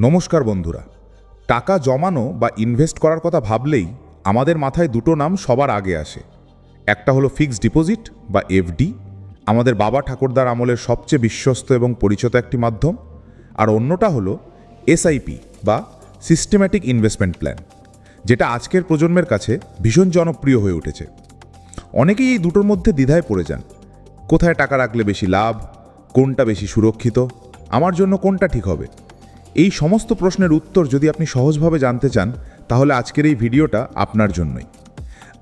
নমস্কার বন্ধুরা। টাকা জমানো বা ইনভেস্ট করার কথা ভাবলেই আমাদের মাথায় দুটো নাম সবার আগে আসে। একটা হলো ফিক্সড ডিপোজিট বা এফডি আমাদের বাবা ঠাকুরদার আমলের সবচেয়ে বিশ্বস্ত এবং পরিচিত একটি মাধ্যম। আর অন্যটা হলো এসআইপি বা সিস্টেম্যাটিক ইনভেস্টমেন্ট প্ল্যান যেটা আজকের প্রজন্মের কাছে ভীষণ জনপ্রিয় হয়ে উঠেছে। অনেকেই এই দুটোর মধ্যে দ্বিধায় পড়ে যান। কোথায় টাকা রাখলে বেশি লাভ, কোনটা বেশি সুরক্ষিত, আমার জন্য কোনটা ঠিক হবে? এই সমস্ত প্রশ্নের উত্তর যদি আপনি সহজভাবে জানতে চান, তাহলে আজকের এই ভিডিওটা আপনার জন্যই।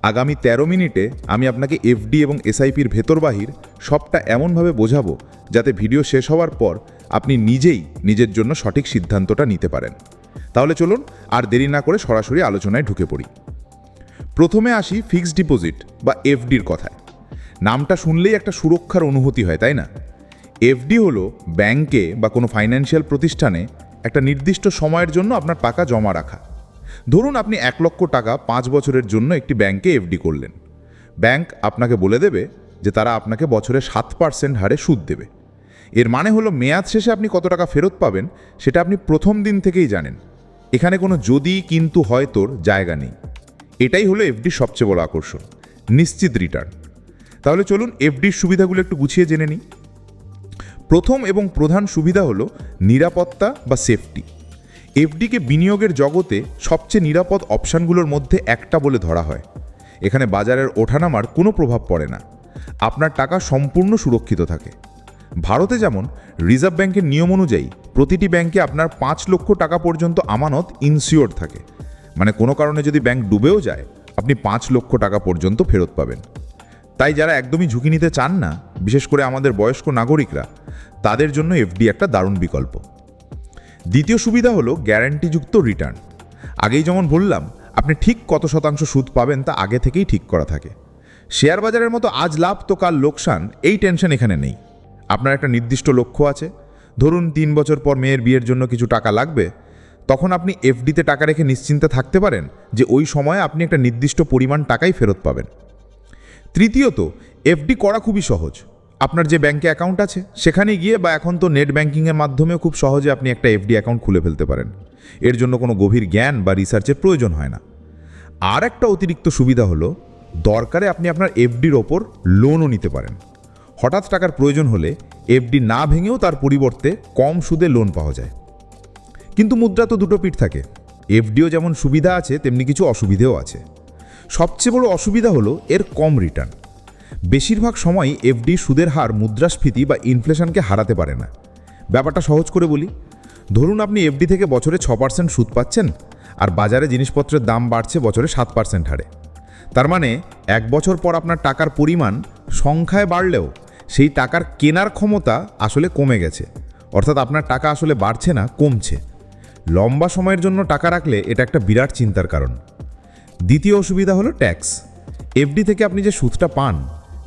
আগামী ১৩ মিনিটে আমি আপনাকে এফডি এবং এসআইপির ভেতর বাহির সবটা এমনভাবে বোঝাবো, যাতে ভিডিও শেষ হওয়ার পর আপনি নিজেই নিজের জন্য সঠিক সিদ্ধান্তটা নিতে পারেন। তাহলে চলুন আর দেরি না করে সরাসরি আলোচনায় ঢুকে পড়ি। প্রথমে আসি ফিক্সড ডিপোজিট বা এফডির কথায়। নামটা শুনলেই একটা সুরক্ষার অনুভূতি হয়, তাই না? এফডি হলো ব্যাংকে বা কোনো ফাইন্যান্সিয়াল প্রতিষ্ঠানে একটা নির্দিষ্ট সময়ের জন্য আপনার টাকা জমা রাখা। ধরুন আপনি এক লক্ষ টাকা পাঁচ বছরের জন্য একটি ব্যাংকে এফডি করলেন। ব্যাংক আপনাকে বলে দেবে যে তারা আপনাকে বছরে সাত পার্সেন্ট হারে সুদ দেবে। এর মানে হলো মেয়াদ শেষে আপনি কত টাকা ফেরত পাবেন সেটা আপনি প্রথম দিন থেকেই জানেন। এখানে কোনো যদি কিন্তু হয়তোর জায়গা নেই। এটাই হলো এফডির সবচেয়ে বড় আকর্ষণ। নিশ্চিত রিটার্ন। তাহলে চলুন এফডির সুবিধাগুলো একটু গুছিয়ে জেনে নিই। প্রথম এবং প্রধান সুবিধা হলো নিরাপত্তা বা সেফটি এফডিকে বিনিয়োগের জগতে সবচেয়ে নিরাপদ অপশানগুলোর মধ্যে একটা বলে ধরা হয়। এখানে বাজারের ওঠানামার কোনো প্রভাব পড়ে না। আপনার টাকা সম্পূর্ণ সুরক্ষিত থাকে। ভারতে যেমন রিজার্ভ ব্যাংকের নিয়ম অনুযায়ী প্রতিটি ব্যাংকে আপনার পাঁচ লক্ষ টাকা পর্যন্ত আমানত ইনসিওর থাকে। মানে কোনো কারণে যদি ব্যাংক ডুবেও যায়, আপনি পাঁচ লক্ষ টাকা পর্যন্ত ফেরত পাবেন। তাই যারা একদমই ঝুঁকি নিতে চান না, বিশেষ করে আমাদের বয়স্ক নাগরিকরা, তাদের জন্য এফডি একটা দারুণ বিকল্প। দ্বিতীয় সুবিধা হলো গ্যারান্টিযুক্ত রিটার্ন। আগেই যেমন বললাম, আপনি ঠিক কত শতাংশ সুদ পাবেন তা আগে থেকেই ঠিক করা থাকে। শেয়ার বাজারের মতো আজ লাভ তো কাল লোকসান, এই টেনশন এখানে নেই। আপনার একটা নির্দিষ্ট লক্ষ্য আছে। ধরুন তিন বছর পর মেয়ের বিয়ের জন্য কিছু টাকা লাগবে, তখন আপনি এফডিতে টাকা রেখে নিশ্চিন্তে থাকতে পারেন যে ওই সময়ে আপনি একটা নির্দিষ্ট পরিমাণ টাকাই ফেরত পাবেন। তৃতীয়ত, এফডি করা খুবই সহজ। আপনার যে ব্যাংকে অ্যাকাউন্ট আছে, সেখানে গিয়ে বা এখন তো নেট ব্যাংকিংয়ের মাধ্যমেও খুব সহজে আপনি একটা এফডি অ্যাকাউন্ট খুলে ফেলতে পারেন। এর জন্য কোনো গভীর জ্ঞান বা রিসার্চের প্রয়োজন হয় না। আর একটা অতিরিক্ত সুবিধা হলো, দরকারে আপনি আপনার এফডির ওপর লোনও নিতে পারেন। হঠাৎ টাকার প্রয়োজন হলে এফডি না ভেঙেও তার পরিবর্তে কম সুদে লোন পাওয়া যায়। কিন্তু মুদ্রা তো দুটো পিঠ থাকে। এফডিও যেমন সুবিধা আছে, তেমনি কিছু অসুবিধেও আছে। সবচেয়ে বড় অসুবিধা হলো এর কম রিটার্ন বেশিরভাগ সময়ই এফডি সুদের হার, মুদ্রাস্ফীতি বা ইনফ্লেশনকে হারাতে পারে না। ব্যাপারটা সহজ করে বলি। ধরুন আপনি এফডি থেকে বছরে ছ পার্সেন্ট সুদ পাচ্ছেন আর বাজারে জিনিসপত্রের দাম বাড়ছে বছরে সাত পার্সেন্ট হারে। তার মানে এক বছর পর আপনার টাকার পরিমাণ সংখ্যায় বাড়লেও সেই টাকার কেনার ক্ষমতা আসলে কমে গেছে। অর্থাৎ আপনার টাকা আসলে বাড়ছে না, কমছে। লম্বা সময়ের জন্য টাকা রাখলে এটা একটা বিরাট চিন্তার কারণ। দ্বিতীয় অসুবিধা হলো ট্যাক্স। এফডি থেকে আপনি যে সুদটা পান,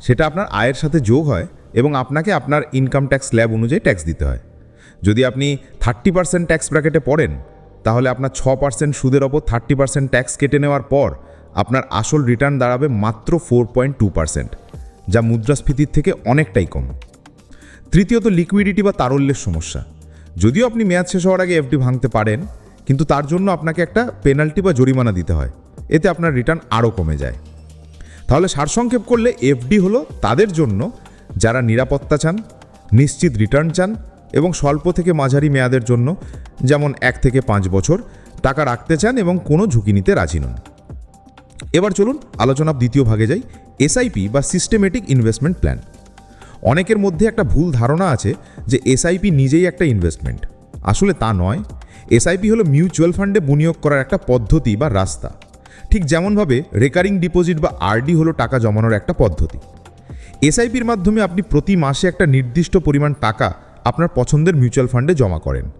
সেটা আপনার আয়ের সাথে যোগ হয় এবং আপনাকে আপনার ইনকাম ট্যাক্স স্ল্যাব অনুযায়ী ট্যাক্স দিতে হয়। যদি আপনি থার্টি পার্সেন্ট ট্যাক্স ব্র্যাকেটে পড়েন, তাহলে আপনার ছ পার্সেন্ট সুদের ওপর থার্টি পার্সেন্ট ট্যাক্স কেটে নেওয়ার পর আপনার আসল রিটার্ন দাঁড়াবে মাত্র ফোর পয়েন্ট টু পার্সেন্ট যা মুদ্রাস্ফীতির থেকে অনেকটাই কম। তৃতীয়ত লিকুইডিটি বা তারল্যের সমস্যা। যদিও আপনি মেয়াদ শেষ হওয়ার আগে এফডি ভাঙতে পারেন, কিন্তু তার জন্য আপনাকে একটা পেনাল্টি বা জরিমানা দিতে হয়। এতে আপনার রিটার্ন আরও কমে যায়। তাহলে সারসংক্ষেপ করলে এফডি হলো তাদের জন্য যারা নিরাপত্তা চান, নিশ্চিত রিটার্ন চান এবং স্বল্প থেকে মাঝারি মেয়াদের জন্য যেমন এক থেকে পাঁচ বছর টাকা রাখতে চান এবং কোনো ঝুঁকি নিতে রাজি নন। এবার চলুন আলোচনা দ্বিতীয় ভাগে যাই এসআইপি বা সিস্টেমেটিক ইনভেস্টমেন্ট প্ল্যান অনেকের মধ্যে একটা ভুল ধারণা আছে যে এসআইপি নিজেই একটা ইনভেস্টমেন্ট আসলে তা নয়। এসআইপি হলো মিউচুয়াল ফান্ডে বিনিয়োগ করার একটা পদ্ধতি বা রাস্তা। ঠিক যেমনভাবে রেকারিং ডিপোজিট বা আরডি হলো টাকা জমানোর একটা পদ্ধতি। এসআইপির মাধ্যমে আপনি প্রতি মাসে একটা নির্দিষ্ট পরিমাণ টাকা আপনার পছন্দের মিউচুয়াল ফান্ডে জমা করেন।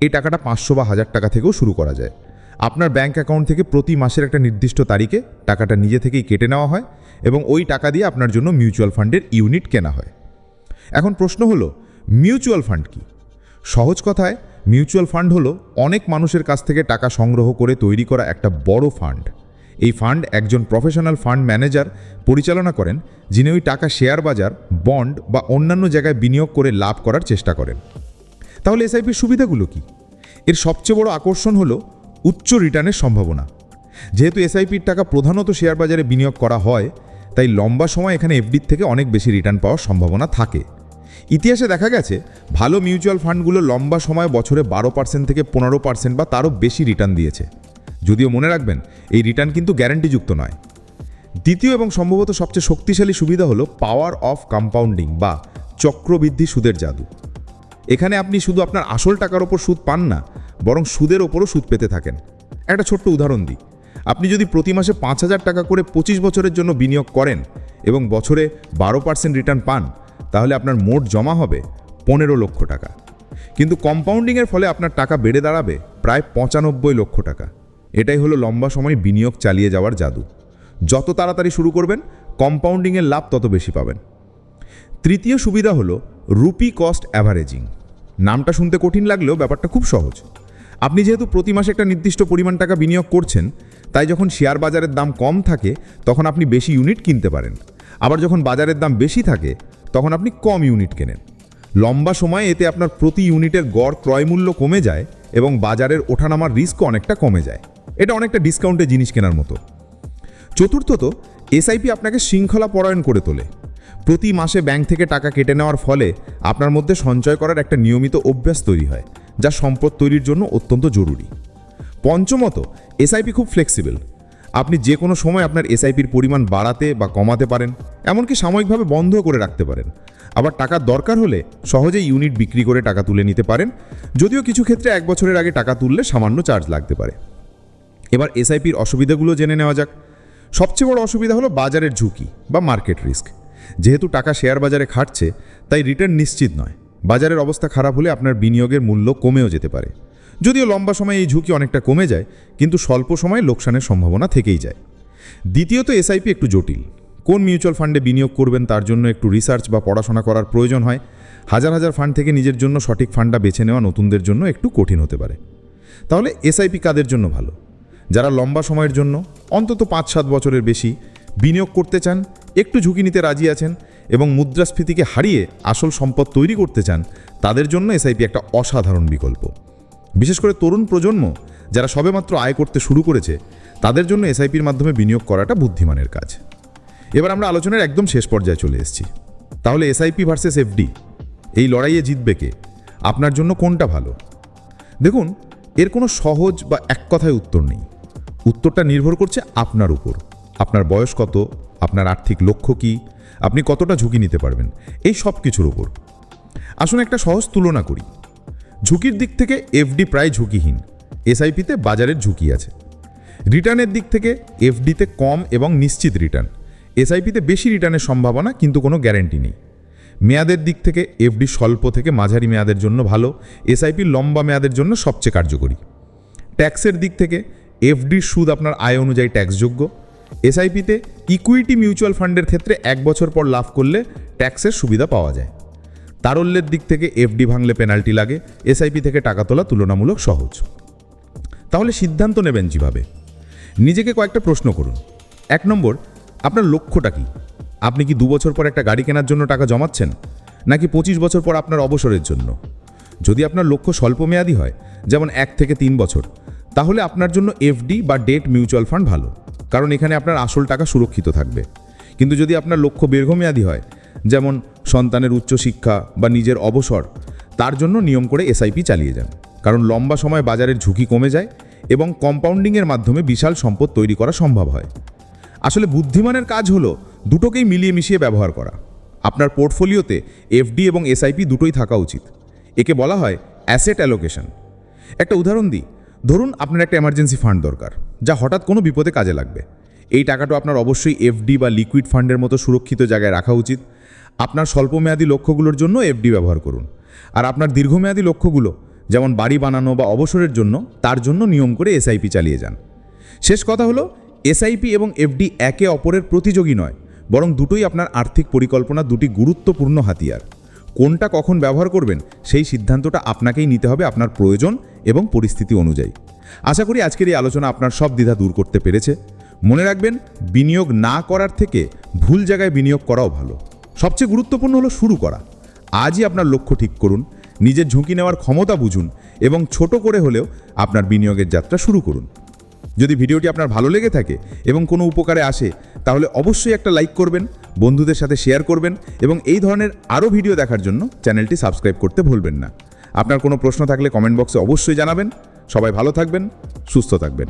এই টাকাটা পাঁচশো বা হাজার টাকা থেকেও শুরু করা যায়। আপনার ব্যাঙ্ক অ্যাকাউন্ট থেকে প্রতি মাসের একটা নির্দিষ্ট তারিখে টাকাটা নিজে থেকেই কেটে নেওয়া হয় এবং ওই টাকা দিয়ে আপনার জন্য মিউচুয়াল ফান্ডের ইউনিট কেনা হয়। এখন প্রশ্ন হলো মিউচুয়াল ফান্ড কি? সহজ কথায় মিউচুয়াল ফান্ড হলো অনেক মানুষের কাছ থেকে টাকা সংগ্রহ করে তৈরি করা একটা বড় ফান্ড এই ফান্ড একজন প্রফেশনাল ফান্ড ম্যানেজার পরিচালনা করেন, যিনি ওই টাকা শেয়ার বাজার, বন্ড বা অন্যান্য জায়গায় বিনিয়োগ করে লাভ করার চেষ্টা করেন। তাহলে এসআইপির সুবিধাগুলো কি? এর সবচেয়ে বড় আকর্ষণ হলো উচ্চ রিটার্নের সম্ভাবনা। যেহেতু এসআইপির টাকা প্রধানত শেয়ার বাজারে বিনিয়োগ করা হয়, তাই লম্বা সময় এখানে এফডির থেকে অনেক বেশি রিটার্ন পাওয়ার সম্ভাবনা থাকে। ইতিহাসে দেখা গেছে, ভালো মিউচুয়াল ফান্ডগুলো লম্বা সময় বছরে বারো পার্সেন্ট থেকে পনেরো পার্সেন্ট বা তারও বেশি রিটার্ন দিয়েছে। যদিও মনে রাখবেন, এই রিটার্ন কিন্তু গ্যারান্টিযুক্ত নয়। দ্বিতীয় এবং সম্ভবত সবচেয়ে শক্তিশালী সুবিধা হলো পাওয়ার অফ কম্পাউন্ডিং বা চক্রবৃদ্ধি সুদের জাদু। এখানে আপনি শুধু আপনার আসল টাকার ওপর সুদ পান না, বরং সুদের ওপরও সুদ পেতে থাকেন। একটা ছোট্ট উদাহরণ দিই। আপনি যদি প্রতি মাসে পাঁচ হাজার টাকা করে পঁচিশ বছরের জন্য বিনিয়োগ করেন এবং বছরে বারো পার্সেন্ট রিটার্ন পান, তাহলে আপনার মোট জমা হবে পনেরো লক্ষ টাকা। কিন্তু কম্পাউন্ডিংয়ের ফলে আপনার টাকা বেড়ে দাঁড়াবে প্রায় পঁচানব্বই লক্ষ টাকা। এটাই হলো লম্বা সময় বিনিয়োগ চালিয়ে যাওয়ার জাদু। যত তাড়াতাড়ি শুরু করবেন কম্পাউন্ডিংয়ের লাভ তত বেশি পাবেন। তৃতীয় সুবিধা হলো রুপি কস্ট অ্যাভারেজিং নামটা শুনতে কঠিন লাগলেও ব্যাপারটা খুব সহজ। আপনি যেহেতু প্রতি মাসে একটা নির্দিষ্ট পরিমাণ টাকা বিনিয়োগ করছেন, তাই যখন শেয়ার বাজারের দাম কম থাকে, তখন আপনি বেশি ইউনিট কিনতে পারেন। আবার যখন বাজারের দাম বেশি থাকে, তখন আপনি কম ইউনিট কেনেন। লম্বা সময়ে এতে আপনার প্রতি ইউনিটের গড় ক্রয়মূল্য কমে যায় এবং বাজারের ওঠানামার রিস্কও অনেকটা কমে যায়। এটা অনেকটা ডিসকাউন্টে জিনিস কেনার মতো। চতুর্থত এসআইপি আপনাকে শৃঙ্খলা পরায়ণ করে তোলে। প্রতি মাসে ব্যাংক থেকে টাকা কেটে নেওয়ার ফলে আপনার মধ্যে সঞ্চয় করার একটা নিয়মিত অভ্যাস তৈরি হয়, যা সম্পদ তৈরির জন্য অত্যন্ত জরুরি। পঞ্চমত এসআইপি খুব ফ্লেক্সিবল আপনি যে কোনো সময় আপনার এসআইপির পরিমাণ বাড়াতে বা কমাতে পারেন, এমনকি সাময়িকভাবে বন্ধ করে রাখতে পারেন। আবার টাকার দরকার হলে সহজেই ইউনিট বিক্রি করে টাকা তুলে নিতে পারেন, যদিও কিছু ক্ষেত্রে এক বছরের আগে টাকা তুললে সামান্য চার্জ লাগতে পারে। এবার এসআইপির অসুবিধাগুলো জেনে নেওয়া যাক। সবচেয়ে বড় অসুবিধা হলো বাজারের ঝুঁকি বা মার্কেট রিস্ক। যেহেতু টাকা শেয়ার বাজারে খাটছে, তাই রিটার্ন নিশ্চিত নয়। বাজারের অবস্থা খারাপ হলে আপনার বিনিয়োগের মূল্য কমেও যেতে পারে। যদিও লম্বা সময়ে এই ঝুঁকি অনেকটা কমে যায়, কিন্তু স্বল্প সময়ে লোকসানের সম্ভাবনা থেকেই যায়। দ্বিতীয়ত এসআইপি একটু জটিল। কোন মিউচুয়াল ফান্ডে বিনিয়োগ করবেন তার জন্য একটু রিসার্চ বা পড়াশোনা করার প্রয়োজন হয়। হাজার হাজার ফান্ড থেকে নিজের জন্য সঠিক ফান্ডটা বেছে নেওয়া নতুনদের জন্য একটু কঠিন হতে পারে। তাহলে এসআইপি কাদের জন্য ভালো? যারা লম্বা সময়ের জন্য, অন্তত পাঁচ সাত বছরের বেশি, বিনিয়োগ করতে চান, একটু ঝুঁকি নিতে রাজি আছেন এবং মুদ্রাস্ফীতিকে হারিয়ে আসল সম্পদ তৈরি করতে চান, তাদের জন্য এসআইপি একটা অসাধারণ বিকল্প। বিশেষ করে তরুণ প্রজন্ম, যারা সবেমাত্র আয় করতে শুরু করেছে, তাদের জন্য এসআইপির মাধ্যমে বিনিয়োগ করাটা বুদ্ধিমানের কাজ। এবার আমরা আলোচনার একদম শেষ পর্যায়ে চলে এসেছি। তাহলে এসআইপি ভার্সেস এফডি, এই লড়াইয়ে জিতবে কে? আপনার জন্য কোনটা ভালো? দেখুন, এর কোনো সহজ বা এক কথায় উত্তর নেই। উত্তরটা নির্ভর করছে আপনার উপর। আপনার বয়স কত? আপনার আর্থিক লক্ষ্য কী? আপনি কতটা ঝুঁকি নিতে পারবেন? এই সব কিছুর উপর। আসুন একটা সহজ তুলনা করি। ঝুঁকির দিক থেকে এফডি প্রায় ঝুঁকিহীন। এসআইপিতে বাজারের ঝুঁকি আছে। রিটার্নের দিক থেকে এফডিতে কম এবং নিশ্চিত রিটার্ন। এসআইপিতে বেশি রিটার্নের সম্ভাবনা কিন্তু কোনো গ্যারেন্টি নেই। মেয়াদের দিক থেকে এফডি স্বল্প থেকে মাঝারি মেয়াদের জন্য ভালো। এসআইপি লম্বা মেয়াদের জন্য সবচেয়ে কার্যকরী। ট্যাক্সের দিক থেকে এফডির সুদ আপনার আয় অনুযায়ী ট্যাক্সযোগ্য এসআইপিতে ইকুইটি মিউচুয়াল ফান্ডের ক্ষেত্রে এক বছর পর লাভ করলে ট্যাক্সের সুবিধা পাওয়া যায়। তারল্যের দিক থেকে এফডি ভাঙলে পেনাল্টি লাগে এসআইপি থেকে টাকা তোলা তুলনামূলক সহজ। তাহলে সিদ্ধান্ত নেবেন যেভাবে নিজেকে কয়েকটা প্রশ্ন করুন। এক নম্বর, আপনার লক্ষ্যটা কি? আপনি কি দু বছর পর একটা গাড়ি কেনার জন্য টাকা জমাচ্ছেন? নাকি পঁচিশ বছর পর আপনার অবসরের জন্য? যদি আপনার লক্ষ্য স্বল্পমেয়াদী হয়, যেমন এক থেকে তিন বছর তাহলে আপনার জন্য এফডি বা ডেট মিউচুয়াল ফান্ড ভালো। কারণ এখানে আপনার আসল টাকা সুরক্ষিত থাকবে। কিন্তু যদি আপনার লক্ষ্য দীর্ঘমেয়াদী হয়, যেমন সন্তানের উচ্চশিক্ষা বা নিজের অবসর, তার জন্য নিয়ম করে এসআইপি চালিয়ে যান। কারণ লম্বা সময় বাজারের ঝুঁকি কমে যায় এবং কম্পাউন্ডিংয়ের মাধ্যমে বিশাল সম্পদ তৈরি করা সম্ভব হয়। আসলে বুদ্ধিমানের কাজ হলো দুটোকেই মিলিয়ে মিশিয়ে ব্যবহার করা। আপনার পোর্টফোলিওতে এফডি এবং এসআইপি দুটোই থাকা উচিত। একে বলা হয় অ্যাসেট অ্যালোকেশন একটা উদাহরণ দিই। ধরুন আপনার একটা এমার্জেন্সি ফান্ড দরকার, যা হঠাৎ কোনো বিপদে কাজে লাগবে। এই টাকাটা আপনার অবশ্যই এফডি বা লিকুইড ফান্ডের মতো সুরক্ষিত জায়গায় রাখা উচিত। আপনার স্বল্পমেয়াদী লক্ষ্যগুলোর জন্য এফডি ব্যবহার করুন। আর আপনার দীর্ঘমেয়াদী লক্ষ্যগুলো, যেমন বাড়ি বানানো বা অবসরের জন্য, তার জন্য নিয়ম করে এসআইপি চালিয়ে যান। শেষ কথা হলো এসআইপি এবং এফডি একে অপরের প্রতিযোগী নয়, বরং দুটোই আপনার আর্থিক পরিকল্পনা, দুটি গুরুত্বপূর্ণ হাতিয়ার। কোনটা কখন ব্যবহার করবেন, সেই সিদ্ধান্তটা আপনাকেই নিতে হবে আপনার প্রয়োজন এবং পরিস্থিতি অনুযায়ী। আশা করি আজকের এই আলোচনা আপনার সব দ্বিধা দূর করতে পেরেছে। মনে রাখবেন, বিনিয়োগ না করার থেকে ভুল জায়গায় বিনিয়োগ করাও ভালো। সবচেয়ে গুরুত্বপূর্ণ হলো শুরু করা। আজই আপনার লক্ষ্য ঠিক করুন, নিজের ঝুঁকি নেওয়ার ক্ষমতা বুঝুন এবং ছোট করে হলেও আপনার বিনিয়োগের যাত্রা শুরু করুন। যদি ভিডিওটি আপনার ভালো লেগে থাকে এবং কোনো উপকারে আসে, তাহলে অবশ্যই একটা লাইক করবেন, বন্ধুদের সাথে শেয়ার করবেন এবং এই ধরনের আরও ভিডিও দেখার জন্য চ্যানেলটি সাবস্ক্রাইব করতে ভুলবেন না। আপনার কোনো প্রশ্ন থাকলে কমেন্ট বক্সে অবশ্যই জানাবেন। সবাই ভালো থাকবেন, সুস্থ থাকবেন।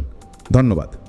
ধন্যবাদ।